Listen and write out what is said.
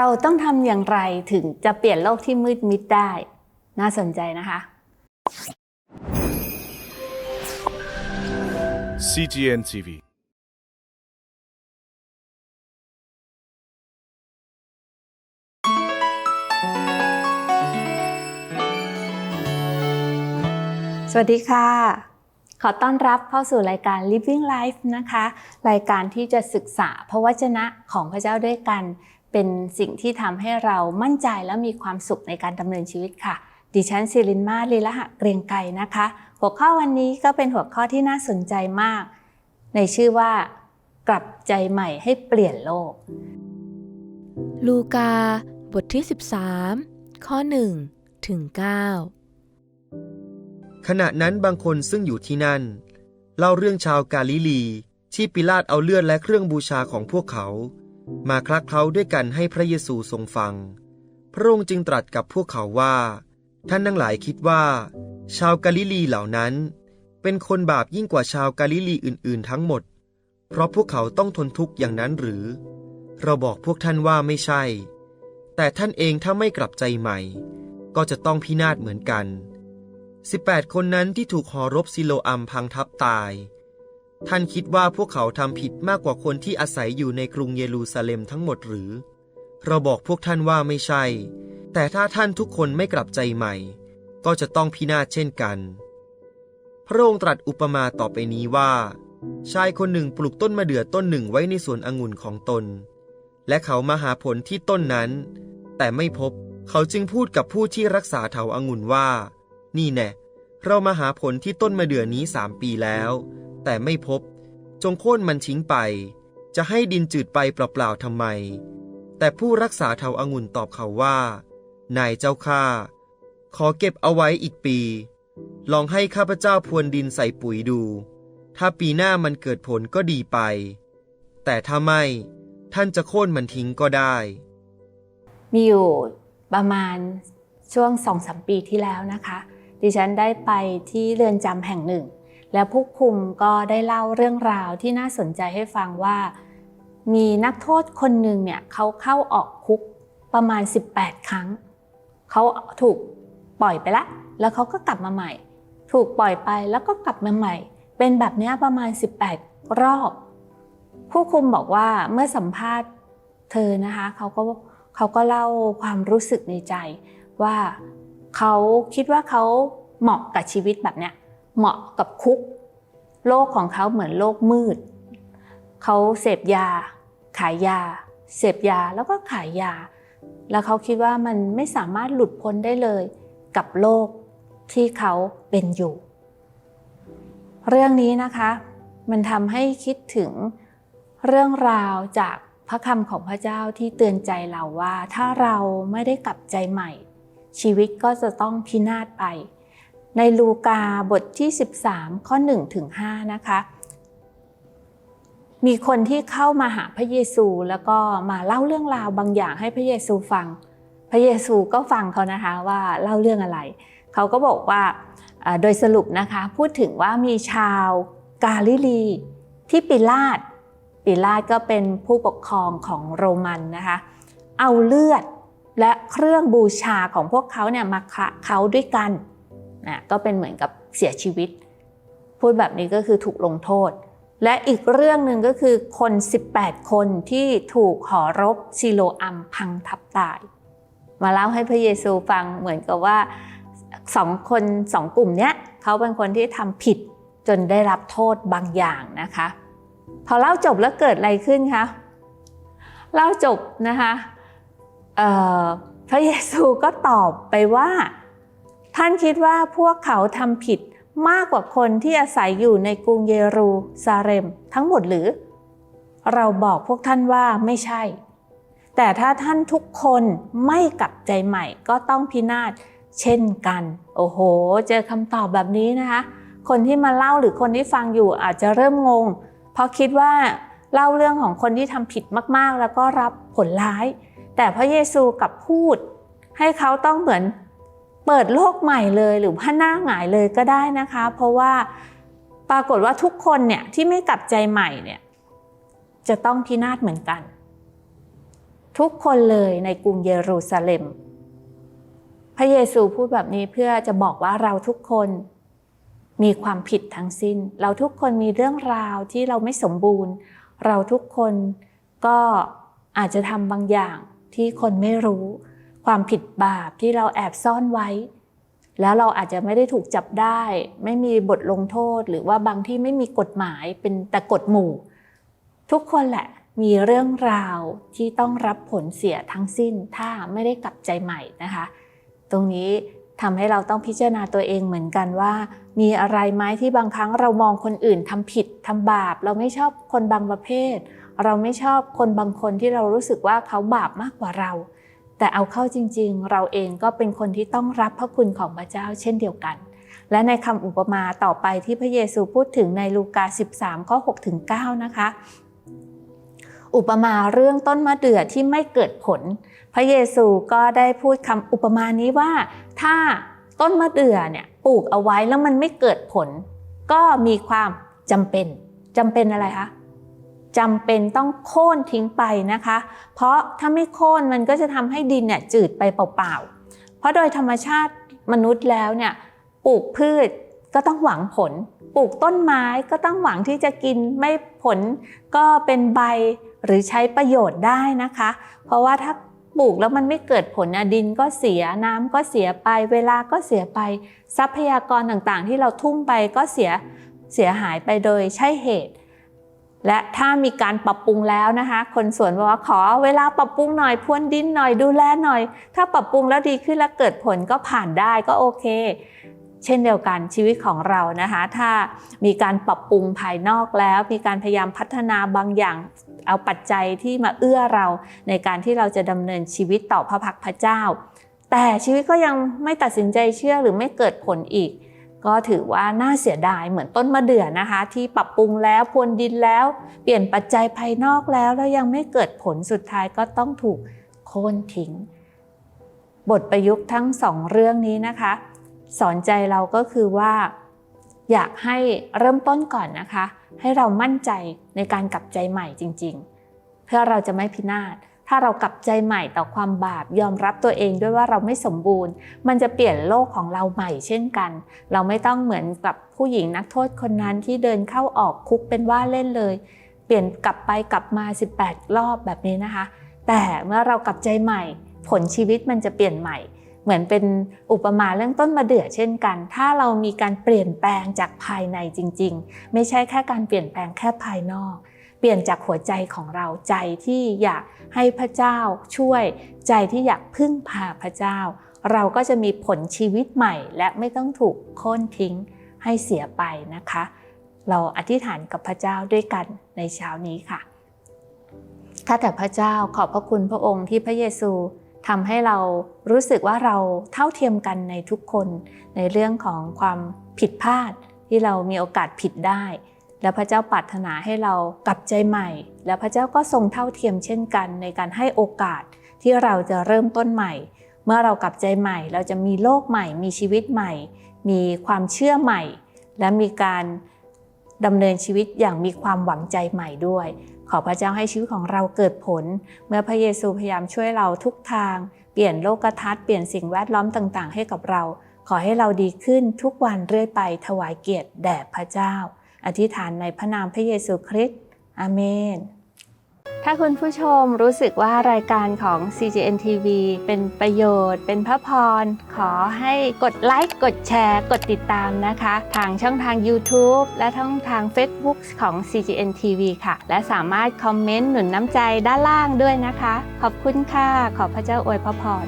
เราต้องทำอย่างไรถึงจะเปลี่ยนโลกที่มืดมิดได้ น่าสนใจนะคะ CGN TV สวัสดีค่ะ ขอต้อนรับเข้าสู่รายการ Living Life นะคะ รายการที่จะศึกษาพระวจนะของพระเจ้าด้วยกัน เป็นสิ่งที่ทำให้เรามั่นใจและมีความสุขในการดำเนินชีวิตค่ะ ดิฉันศิรินมาลีละหะเกรียงไกรนะคะ หัวข้อวันนี้ก็เป็นหัวข้อที่น่าสนใจมาก ในชื่อว่ากลับใจใหม่ให้เปลี่ยนโลก ลูกา บทที่ 13 ข้อ1ถึง9ขณะนั้นบางคนซึ่งอยู่ที่นั่น เล่าเรื่องชาวกาลิลี ที่ปิลาตเอาเลือดและเครื่องบูชาของพวกเขา มาคลักเคล้าด้วยกันให้พระเยซูทรงฟัง พระองค์จึงตรัสกับพวกเขาว่า ท่านทั้งหลายคิดว่า ชาวกาลิลีเหล่านั้น เป็นคนบาปยิ่งกว่าชาวกาลิลีอื่น ๆ ทั้งหมด เพราะพวกเขาต้องทนทุกข์อย่างนั้นหรือ เราบอกพวกท่านว่าไม่ใช่ แต่ท่านเองถ้าไม่กลับใจใหม่ ก็จะต้องพินาศเหมือนกัน 18 คนนั้นที่ถูกหอรบซิโลอัมพังทับตาย ท่านคิดว่าพวกเขาทำผิดมากกว่าคนที่อาศัยอยู่ในกรุงเยรูซาเล็มทั้งหมดหรือ เราบอกพวกท่านว่าไม่ใช่ แต่ถ้าท่านทุกคนไม่กลับใจใหม่ ก็จะต้องพินาศเช่นกัน พระองค์ตรัสอุปมาต่อไปนี้ว่า ชายคนหนึ่งปลูกต้นมะเดื่อต้นหนึ่งไว้ในสวนองุ่นของตน และเขามาหาผลที่ต้นนั้น แต่ไม่พบ เขาจึงพูดกับผู้ที่รักษาเถาองุ่นว่า นี่แน่เรามาหาผลที่ต้นมะเดื่อนี้สามปีแล้ว แต่ไม่พบ จงโค่นมันทิ้งไป จะให้ดินจืดไปเปล่าๆทำไม แต่ผู้รักษาเถาองุ่นตอบเขาว่า นายเจ้าข้าขอเก็บเอาไว้อีกปี ลองให้ข้าพเจ้าพรวนดินใส่ปุ๋ยดู ถ้าปีหน้ามันเกิดผลก็ดีไป แต่ถ้าไม่ ท่านจะโค่นมันทิ้งก็ได้ มีอยู่ประมาณช่วงสองสามปีที่แล้วนะคะ ดิฉันได้ไปที่เรือนจำแห่งหนึ่ง แล้วผู้คุมก็ได้เล่าเรื่องราวที่น่าสนใจให้ฟังว่า มีนักโทษคนหนึ่งเนี่ยเขาเข้าออกคุกประมาณ 18 ครั้ง เขาถูกปล่อยไปละ แล้วเขาก็กลับมาใหม่ ถูกปล่อยไปแล้วก็กลับมาใหม่ เป็นแบบเนี้ยประมาณ 18 รอบ ผู้คุมบอกว่าเมื่อสัมภาษณ์เธอนะคะเขาก็เขาก็เล่าความรู้สึกในใจว่าเขาคิดว่าเขาเหมาะกับชีวิตแบบเนี้ย เหมาะกับคุก โลกของเขาเหมือนโลกมืด เขาเสพยา ขายยา เสพยาแล้วก็ขายยา แล้วเขาคิดว่ามันไม่สามารถหลุดพ้นได้เลยกับโลกที่เขาเป็นอยู่ เรื่องนี้นะคะมันทำให้คิดถึงเรื่องราวจากพระคำของพระเจ้าที่เตือนใจเราว่า ถ้าเราไม่ได้กลับใจใหม่ ชีวิตก็จะต้องพินาศไป ในลูกาบทที่ 13 ข้อ1ถึง5นะคะ มีคนที่เข้ามาหาพระเยซูแล้วก็มาเล่าเรื่องราวบางอย่างให้พระเยซูฟัง พระเยซูก็ฟังเขานะคะว่าเล่าเรื่องอะไร เขาก็บอกว่าโดยสรุปนะคะพูดถึงว่ามีชาวกาลิลีที่ปิลาตปิลาตก็เป็นผู้ปกครองของโรมันนะคะ เอาเลือดและเครื่องบูชาของพวกเขาเนี่ยมาคะเขาด้วยกัน นะก็เป็นเหมือนกับเสียชีวิต พูดแบบนี้ก็คือถูกลงโทษ และอีกเรื่องหนึ่งก็คือคน 18 คนที่ถูกหอรบซิโลอัมพังทับตาย มาเล่าให้พระเยซูฟังเหมือนกับว่าสองคนสองกลุ่มเนี้ยเขาเป็นคนที่ทำผิดจนได้รับโทษบางอย่างนะคะ พอเล่าจบแล้วเกิดอะไรขึ้นคะเล่าจบนะคะพระเยซูก็ตอบไปว่า ท่านคิดว่าพวกเขาทำผิดมากกว่าคนที่อาศัยอยู่ในกรุงเยรูซาเล็มทั้งหมดหรือ เราบอกพวกท่านว่าไม่ใช่ แต่ถ้าท่านทุกคนไม่กลับใจใหม่ก็ต้องพินาศเช่นกัน โอ้โห เจอคำตอบแบบนี้นะคะ คนที่มาเล่าหรือคนที่ฟังอยู่อาจจะเริ่มงง เพราะคิดว่าเล่าเรื่องของคนที่ทำผิดมากๆ แล้วก็รับผลร้าย แต่พระเยซูกลับพูด ให้เขาต้องเหมือน เปิดโลกใหม่เลยหรือว่าหน้าหงายเลยก็ได้นะคะ เพราะว่าปรากฏว่าทุกคนเนี่ยที่ไม่กลับใจใหม่เนี่ยจะต้องพินาศเหมือนกัน ทุกคนเลยในกรุงเยรูซาเล็ม พระเยซูพูดแบบนี้เพื่อจะบอกว่าเราทุกคนมีความผิดทั้งสิ้น เราทุกคนมีเรื่องราวที่เราไม่สมบูรณ์ เราทุกคนก็อาจจะทำบางอย่างที่คนไม่รู้ ความผิดบาปที่เราแอบซ่อนไว้ แล้วเราอาจจะไม่ได้ถูกจับได้ ไม่มีบทลงโทษ หรือว่าบางที่ไม่มีกฎหมายเป็นแต่กฎหมู่ ทุกคนแหละมีเรื่องราวที่ต้องรับผลเสียทั้งสิ้นถ้าไม่ได้กลับใจใหม่นะคะ ตรงนี้ทำให้เราต้องพิจารณาตัวเองเหมือนกันว่า มีอะไรไหมที่บางครั้งเรามองคนอื่นทำผิดทำบาป เราไม่ชอบคนบางประเภท เราไม่ชอบคนบางคนที่เรารู้สึกว่าเขาบาปมากกว่าเรา แต่เอาเข้าจริงๆ เราเองก็เป็นคนที่ต้องรับพระคุณของพระเจ้าเช่นเดียวกัน และในคำอุปมาต่อไปที่พระเยซูพูดถึงในลูกา 13 ข้อ6ถึง9นะคะ อุปมาเรื่องต้นมะเดื่อที่ไม่เกิดผล พระเยซูก็ได้พูดคำอุปมานี้ว่า ถ้าต้นมะเดื่อเนี่ยปลูกเอาไว้แล้วมันไม่เกิดผล ก็มีความจำเป็นจำเป็นอะไรคะ จำเป็นต้องโค่นทิ้งไปนะคะ เพราะถ้าไม่โค่นมันก็จะทำให้ดินเนี่ยจืดไปเปล่าๆ เพราะโดยธรรมชาติมนุษย์แล้วเนี่ยปลูกพืชก็ต้องหวังผล ปลูกต้นไม้ก็ต้องหวังที่จะกินไม่ผลก็เป็นใบหรือใช้ประโยชน์ได้นะคะ เพราะว่าถ้าปลูกแล้วมันไม่เกิดผลนะดินก็เสียน้ำก็เสียไป เวลาก็เสียไป ทรัพยากรต่างๆ ที่เราทุ่มไปก็เสียเสียหายไปโดยใช่เหตุ และถ้ามีการปรับปรุงแล้วนะคะ คนสวนบอกว่าขอเวลาปรับปรุงหน่อยพรวนดินหน่อยดูแลหน่อย ถ้าปรับปรุงแล้วดีขึ้นแล้วเกิดผลก็ผ่านได้ก็โอเค เช่นเดียวกันชีวิตของเรานะคะ ถ้ามีการปรับปรุงภายนอกแล้ว มีการพยายามพัฒนาบางอย่างเอาปัจจัยที่มาเอื้อเราในการที่เราจะดำเนินชีวิตต่อพระพักพระเจ้า แต่ชีวิตก็ยังไม่ตัดสินใจเชื่อหรือไม่เกิดผลอีก ก็ถือว่าน่าเสียดายเหมือนต้นมะเดื่อนะคะ ที่ปรับปรุงแล้วพรวนดินแล้ว เปลี่ยนปัจจัยภายนอกแล้วแล้วยังไม่เกิดผลสุดท้ายก็ต้องถูกโค่นทิ้ง บทประยุกต์ทั้งสองเรื่องนี้นะคะ สอนใจเราก็คือว่า อยากให้เริ่มต้นก่อนนะคะ ให้เรามั่นใจในการกลับใจใหม่จริง ๆ เพื่อเราจะไม่พินาศ ถ้าเรากลับใจใหม่ต่อความบาปยอมรับตัวเองด้วยว่าเราไม่สมบูรณ์ มันจะเปลี่ยนโลกของเราใหม่เช่นกัน เราไม่ต้องเหมือนกับผู้หญิงนักโทษคนนั้นที่เดินเข้าออกคุกเป็นว่าเล่นเลย เปลี่ยนกลับไปกลับมา 18 รอบแบบนี้นะคะ แต่เมื่อเรากลับใจใหม่ ผลชีวิตมันจะเปลี่ยนใหม่ เหมือนเป็นอุปมาเรื่องต้นมะเดื่อเช่นกัน ถ้าเรามีการเปลี่ยนแปลงจากภายในจริง ๆ ไม่ใช่แค่การเปลี่ยนแปลงแค่ภายนอก เปลี่ยนจากหัวใจของเราใจที่อยากให้พระเจ้าช่วย ใจที่อยากพึ่งพาพระเจ้า เราก็จะมีผลชีวิตใหม่ และไม่ต้องถูกโค่นทิ้งให้เสียไปนะคะ เราอธิษฐานกับพระเจ้าด้วยกันในเช้านี้ค่ะข้าแต่พระเจ้าขอบพระคุณพระองค์ที่พระเยซูทำให้เรารู้สึกว่าเราเท่าเทียมกันในทุกคน ในเรื่องของความผิดพลาดที่เรามีโอกาสผิดได้ และพระเจ้าปรารถนาให้เรากลับใจใหม่ และพระเจ้าก็ทรงเท่าเทียมเช่นกัน ในการให้โอกาสที่เราจะเริ่มต้นใหม่ เมื่อเรากลับใจใหม่ เราจะมีโลกใหม่ มีชีวิตใหม่ มีความเชื่อใหม่ และมีการดำเนินชีวิตอย่างมีความหวังใจใหม่ด้วย ขอพระเจ้าให้ชีวิตของเราเกิดผล เมื่อพระเยซูพยายามช่วยเราทุกทาง เปลี่ยนโลกทัศน์เปลี่ยนสิ่งแวดล้อมต่าง ๆ ให้กับเรา ขอให้เราดีขึ้นทุกวันเรื่อยไปถวายเกียรติแด่พระเจ้า อธิษฐานในพระนามพระเยซูคริสต์อาเมน ถ้าคุณผู้ชมรู้สึกว่ารายการของ CGN TV เป็นประโยชน์ เป็นพระพร ขอให้กดไลค์ กดแชร์ กดติดตามนะคะ ทางช่องทาง YouTube และช่องทาง Facebook ของ CGN TV ค่ะ และสามารถคอมเมนต์หนุนน้ำใจด้านล่างด้วยนะคะ ขอบคุณค่ะ ขอพระเจ้าอวยพระพร